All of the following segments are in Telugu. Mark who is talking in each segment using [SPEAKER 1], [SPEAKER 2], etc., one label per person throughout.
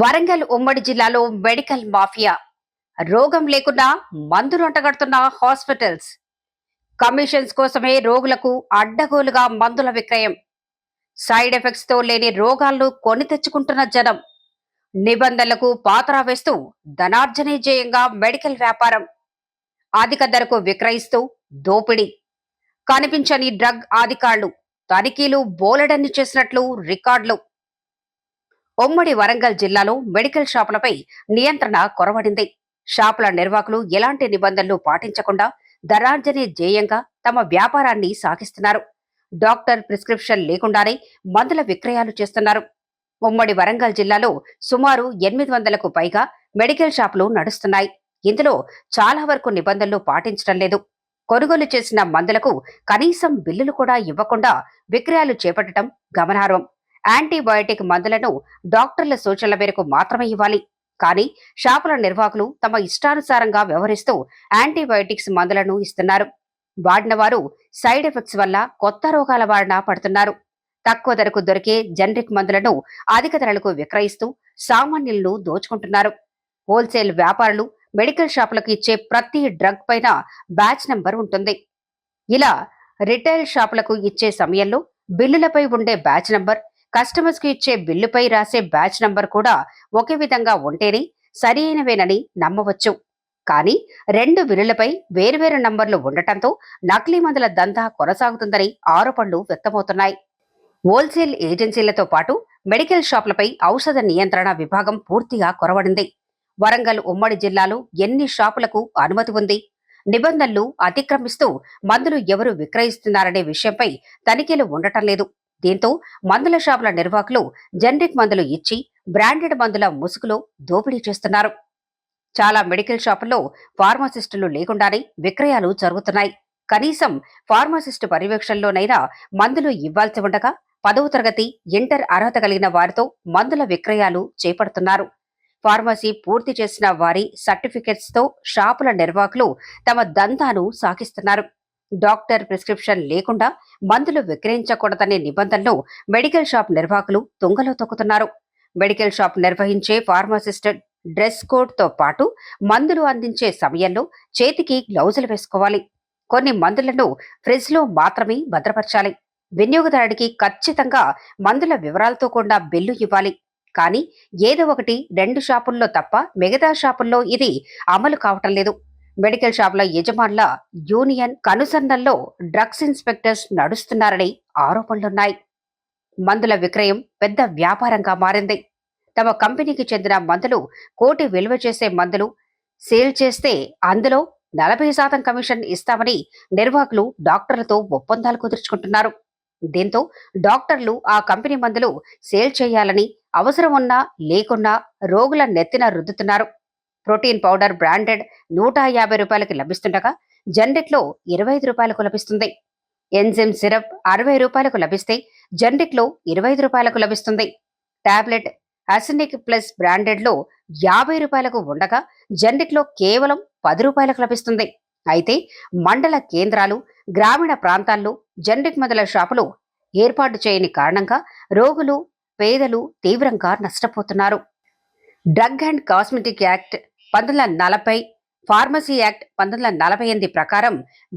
[SPEAKER 1] వరంగల్ ఉమ్మడి జిల్లాలో మెడికల్ మాఫియా. రోగం లేకుండా మందులు అంటగడుతున్న హాస్పిటల్స్. కమిషన్స్ కోసమే రోగులకు అడ్డగోలుగా మందుల విక్రయం. సైడ్ ఎఫెక్ట్స్తో లేని రోగాలను కొని తెచ్చుకుంటున్న జనం. నిబంధనలకు పాతరా వేస్తూ ధనార్జనే జయంగా మెడికల్ వ్యాపారం. అధిక ధరకు విక్రయిస్తూ దోపిడీ. కనిపించని డ్రగ్ అధికారులు తనిఖీలు బోలెడన్ని చేసినట్లు రికార్డులు. ఉమ్మడి వరంగల్ జిల్లాలో మెడికల్ షాపులపై నియంత్రణ కొరవడింది. షాపుల నిర్వాహకులు ఎలాంటి నిబంధనలు పాటించకుండా ధనార్జనే ధ్యేయంగా తమ వ్యాపారాన్ని సాగిస్తున్నారు. డాక్టర్ ప్రిస్క్రిప్షన్ లేకుండానే మందుల విక్రయాలు చేస్తున్నారు. ఉమ్మడి వరంగల్ జిల్లాలో సుమారు ఎనిమిది వందలకు పైగా మెడికల్ షాపులు నడుస్తున్నాయి. ఇందులో చాలా వరకు నిబంధనలు పాటించడం లేదు. కొనుగోలు చేసిన మందులకు కనీసం బిల్లులు కూడా ఇవ్వకుండా విక్రయాలు చేపట్టడం గమనార్హం. యాంటీబయోటిక్ మందులను డాక్టర్ల సూచనల మేరకు మాత్రమే ఇవ్వాలి. కానీ షాపుల నిర్వాహకులు తమ ఇష్టానుసారంగా వ్యవహరిస్తూ యాంటీబయోటిక్స్ మందులను ఇస్తున్నారు. వాడిన వారు సైడ్ ఎఫెక్ట్స్ వల్ల కొత్త రోగాల బారిన పడుతున్నారు. తక్కువ ధరకు దొరికే జనరిక్ మందులను అధిక ధరలకు విక్రయిస్తూ సామాన్యులను దోచుకుంటున్నారు. హోల్సేల్ వ్యాపారులు మెడికల్ షాపులకు ఇచ్చే ప్రతి డ్రగ్ పైన బ్యాచ్ నెంబర్ ఉంటుంది. ఇలా రిటైల్ షాపులకు ఇచ్చే సమయంలో బిల్లులపై ఉండే బ్యాచ్ నంబర్ కస్టమర్స్కి ఇచ్చే బిల్లుపై రాసే బ్యాచ్ నంబర్ కూడా ఒకే విధంగా ఉంటేనే సరైనవేనని నమ్మవచ్చు. కానీ రెండు బిల్లులపై వేర్వేరు నంబర్లు ఉండటంతో నకిలీ మందుల దందా కొనసాగుతుందని ఆరోపణలు వ్యక్తమవుతున్నాయి. హోల్సేల్ ఏజెన్సీలతో పాటు మెడికల్ షాపులపై ఔషధ నియంత్రణ విభాగం పూర్తిగా కొరవడింది. వరంగల్ ఉమ్మడి జిల్లాలో ఎన్ని షాపులకు అనుమతి ఉంది? నిబంధనలు అతిక్రమిస్తూ మందులు ఎవరు విక్రయిస్తున్నారనే విషయంపై తనిఖీలు ఉండటం లేదు. దీంతో మందుల షాపుల నిర్వాహకులు జనరిక్ మందులు ఇచ్చి బ్రాండెడ్ మందుల ముసుగులో దోపిడీ చేస్తున్నారు. చాలా మెడికల్ షాపుల్లో ఫార్మసిస్టులు లేకుండానే విక్రయాలు జరుగుతున్నాయి. కనీసం ఫార్మసిస్టు పర్యవేక్షణలోనైనా మందులు ఇవ్వాల్సి ఉండగా పదవ తరగతి ఇంటర్ అర్హత కలిగిన వారితో మందుల విక్రయాలు చేపడుతున్నారు. ఫార్మసీ పూర్తి చేసిన వారి సర్టిఫికెట్స్తో షాపుల నిర్వాహకులు తమ దంతాను సాగిస్తున్నారు. డాక్టర్ ప్రిస్క్రిప్షన్ లేకుండా మందులు విక్రయించకూడదనే నిబంధనలు మెడికల్ షాప్ నిర్వాహకులు తుంగలో తొక్కుతున్నారు. మెడికల్ షాప్ నిర్వహించే ఫార్మసిస్ట్ డ్రెస్ కోడ్తో పాటు మందులు అందించే సమయంలో చేతికి గ్లౌజులు వేసుకోవాలి. కొన్ని మందులను ఫ్రిడ్జ్లో మాత్రమే భద్రపరచాలి. వినియోగదారుడికి ఖచ్చితంగా మందుల వివరాలతో కూడా బిల్లు ఇవ్వాలి. కానీ ఏదో ఒకటి రెండు షాపుల్లో తప్ప మిగతా షాపుల్లో ఇది అమలు కావటం లేదు. మెడికల్ షాప్ల యజమానుల యూనియన్ కనుసన్నల్లో డ్రగ్స్ ఇన్స్పెక్టర్స్ నడుస్తున్నారని ఆరోపణలున్నాయి. మందుల విక్రయం పెద్ద వ్యాపారంగా మారింది. తమ కంపెనీకి చెందిన మందులు కోటి విలువ చేసే మందులు సేల్ చేస్తే అందులో నలభై శాతం కమిషన్ ఇస్తామని నిర్వాహకులు డాక్టర్లతో ఒప్పందాలు కుదుర్చుకుంటున్నారు. దీంతో డాక్టర్లు ఆ కంపెనీ మందులు సేల్ చేయాలని అవసరం ఉన్నా లేకున్నా రోగుల నెత్తిన రుద్దుతున్నారు. ప్రోటీన్ పౌడర్ బ్రాండెడ్ నూట యాభై రూపాయలకి లభిస్తుండగా జనరిక్లో ఇరవై ఐదు రూపాయలకు లభిస్తుంది. ఎంజిమ్ సిరప్ అరవై రూపాయలకు లభిస్తే జనరిక్లో ఇరవై ఐదు రూపాయలకు లభిస్తుంది. టాబ్లెట్ అసినిక్ ప్లస్ బ్రాండెడ్లో యాభై రూపాయలకు ఉండగా జనరిక్లో కేవలం పది రూపాయలకు లభిస్తుంది. అయితే మండల కేంద్రాలు గ్రామీణ ప్రాంతాల్లో జనరిక్ మందుల షాపులు ఏర్పాటు చేయని కారణంగా రోగులు పేదలు తీవ్రంగా నష్టపోతున్నారు. డ్రగ్ అండ్ కాస్మెటిక్ యాక్ట్ పంతొమ్మిది వందల నలభై ఫార్మసీ యాక్ట్ పంతొమ్మిది వందల నలభై ఎనిమిది ప్రకారం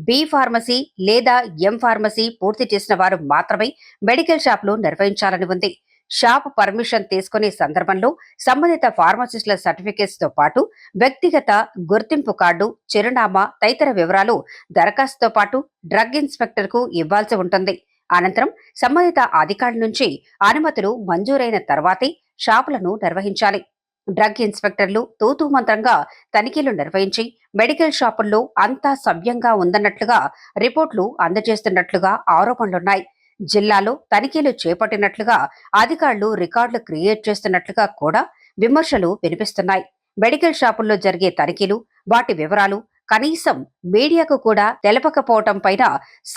[SPEAKER 1] బి ఫార్మసీ లేదా ఎం ఫార్మసీ పూర్తి చేసిన వారు మాత్రమే మెడికల్ షాపులు నిర్వహించాలని ఉంది. షాప్ పర్మిషన్ తీసుకునే సందర్భంలో సంబంధిత ఫార్మసిస్టుల సర్టిఫికేట్స్తో పాటు వ్యక్తిగత గుర్తింపు కార్డు చిరునామా తదితర వివరాలు దరఖాస్తుతో పాటు డ్రగ్ ఇన్స్పెక్టర్కు ఇవ్వాల్సి ఉంటుంది. అనంతరం సంబంధిత అధికారుల నుంచి అనుమతులు మంజూరైన తర్వాతే షాపులను నిర్వహించాలి. డ్రగ్ ఇన్స్పెక్టర్లు తూతూమంత్రంగా తనిఖీలు నిర్వహించి మెడికల్ షాపుల్లో అంతా సవ్యంగా ఉందన్నట్లుగా రిపోర్టులు అందజేస్తున్నట్లుగా ఆరోపణలున్నాయి. జిల్లాలో తనిఖీలు చేపట్టినట్లుగా అధికారులు రికార్డులు క్రియేట్ చేస్తున్నట్లుగా కూడా విమర్శలు వినిపిస్తున్నాయి. మెడికల్ షాపుల్లో జరిగే తనిఖీలు వాటి వివరాలు కనీసం మీడియాకు కూడా తెలపకపోవటం పైన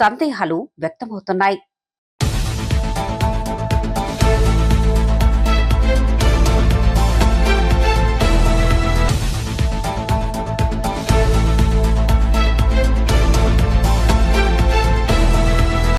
[SPEAKER 1] సందేహాలు వ్యక్తమవుతున్నాయి.